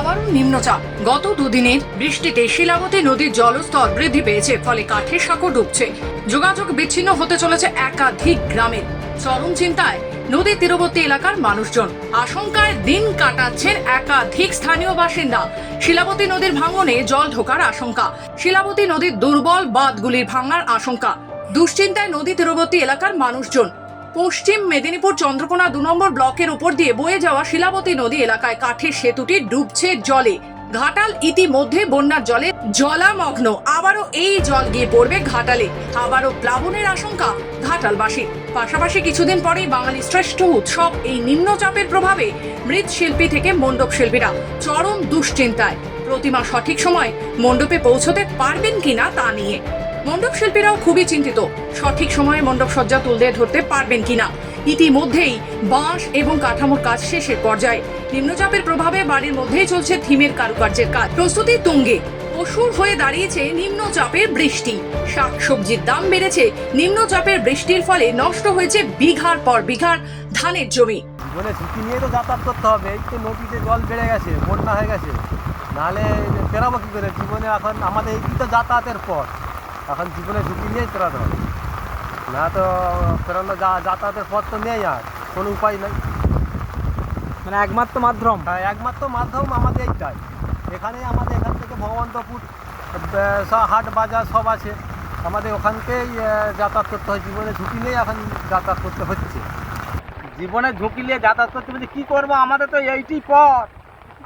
আবারও নিম্নচাপ। গত দুদিনের বৃষ্টিতে শিলাবতী নদীর জলস্তর বৃদ্ধি পেয়েছে, ফলে কাঠের সাঁকো ডুবছে। যোগাযোগ বিচ্ছিন্ন হতে চলেছে একাধিক গ্রামের চরম চিন্তায় নদীর তীরবর্তী এলাকার মানুষজন আশঙ্কায় দিন কাটাচ্ছেন একাধিক স্থানীয় বাসিন্দা। শিলাবতী নদীর ভাঙনে জল ঢোকার আশঙ্কা। শিলাবতী নদীর দুর্বল বাঁধগুলির ভাঙার আশঙ্কা। দুশ্চিন্তায় নদী তীরবর্তী এলাকার মানুষজন পশ্চিম মেদিনীপুর চন্দ্রকোনা দু নম্বর ব্লকের উপর দিয়ে বয়ে যাওয়া শিলাবতী নদী এলাকায় কাঠের সেতুটি ডুবছে জলে। ঘাটাল ইতিমধ্যে বন্যার জলে জলামগ্ন। আবারও এই জল গিয়ে পড়বে ঘাটালে। আবারও প্লাবনের আশঙ্কা ঘাটালবাসী পাশাপাশি কিছুদিন পরেই বাঙালি শ্রেষ্ঠ উৎসব এই নিম্নচাপের প্রভাবে মৃৎশিল্পী থেকে মণ্ডপ শিল্পীরা চরম দুশ্চিন্তায়। প্রতিমা সঠিক সময় মণ্ডপে পৌঁছতে পারবেন কিনা তা নিয়ে মণ্ডপ শিল্পীরাও খুবই চিন্তিত। সঠিক সময়ে মণ্ডপ সজ্জা তুলতে ধরতে পারবেন কিনা? ইতিমধ্যেই বাঁশ এবং কাঠামোর কাজ শেষের পর্যায়ে। নিম্নচাপের প্রভাবে বাড়ির মধ্যেই চলছে থিমের কারুকার্যের কাজ। প্রস্তুতি তুঙ্গে। অসুর হয়ে দাঁড়িয়েছে নিম্নচাপের বৃষ্টি। শাকসবজির দাম বেড়েছে। নিম্নচাপের বৃষ্টির ফলে নষ্ট হয়েছে বিঘার পর বিঘার ধানের জমি। জীবনে ঝুঁকি নিয়ে তো যাতায়াত করতে হবে। এই তো নদীতে জল বেড়ে গেছে, বন্যা হয়ে গেছে। নাহলে পেরাবো কী করে জীবনে এখন আমাদের এই তো যাতায়াতের পথ। এখন জীবনে ঝুঁকি নিয়েই পেরাতে হবে না তো পেরানো যা যাতায়াতের পথ তো নেই আর কোনো উপায় নেই। মানে একমাত্র মাধ্যম। হ্যাঁ একমাত্র মাধ্যম আমাদের এইটাই। এখানেই আমাদের এখান থেকে ভগবন্তপুর হাট বাজার সব আছে। আমাদের ওখানকেই যাতায়াত করতে হয়। জীবনে ঝুঁকি নেই এখন যাতায়াত করতে হচ্ছে। জীবনে ঝুঁকি নিয়ে যাতায়াত করতে বলতে কী করব? আমাদের তো এইটি পথ।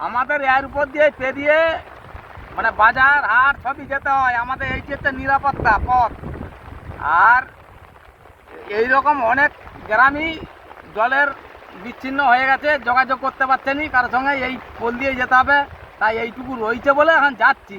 আমাদের এর উপর দিয়ে পেরিয়ে মানে বাজার, হাট সবই যেতে হয়। আমাদের এই যে নিরাপত্তা, পথ। আর এই রকম অনেক গ্রামই জলের বিচ্ছিন্ন হয়ে গেছে, যোগাযোগ করতে পারছে নি। কারোর সঙ্গে এই পোল দিয়ে যেতে হবে। তাই এইটুকু রয়েছে বলে এখন যাচ্ছি।